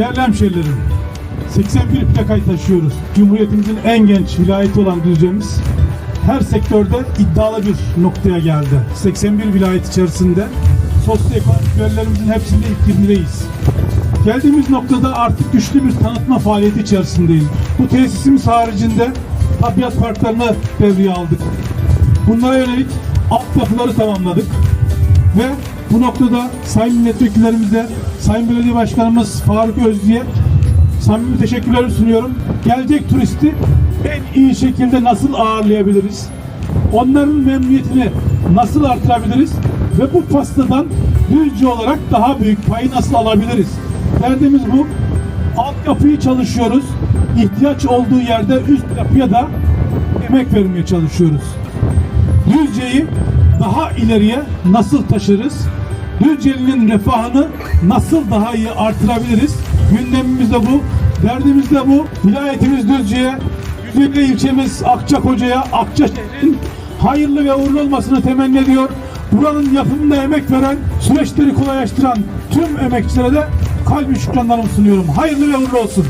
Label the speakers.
Speaker 1: Değerli hemşehrilerim, 81 plakayı taşıyoruz. Cumhuriyetimizin en genç vilayeti olan Düzce'miz her sektörde iddialı bir noktaya geldi. 81 vilayet içerisinde sosyoekonomik verilerimizin hepsinde ilk 20'deyiz. Geldiğimiz noktada artık güçlü bir tanıtma faaliyeti içerisindeyiz. Bu tesisimiz haricinde tabiat parklarını devreye aldık. Bunlara yönelik altyapıları tamamladık. Ve bu noktada Sayın Milletvekillerimize, Sayın Belediye Başkanımız Faruk Özlü'ye samimi teşekkürlerimi sunuyorum. Gelecek turisti en iyi şekilde nasıl ağırlayabiliriz? Onların memnuniyetini nasıl artırabiliriz? Ve bu pastadan Düzce olarak daha büyük payı nasıl alabiliriz? Derdimiz bu. Altyapıyı çalışıyoruz. İhtiyaç olduğu yerde üst yapıya da emek vermeye çalışıyoruz. Düzce'yi daha ileriye nasıl taşırız? Düzce'nin refahını nasıl daha iyi artırabiliriz? Gündemimiz de bu, derdimiz de bu. Vilayetimiz Düzce'ye, Düzce ilçemiz Akçakoca'ya, Akçaşehir'in hayırlı ve uğurlu olmasını temenni ediyor. Buranın yapımında emek veren, süreçleri kolaylaştıran tüm emekçilere de kalbi şükranlarımı sunuyorum. Hayırlı ve uğurlu olsun.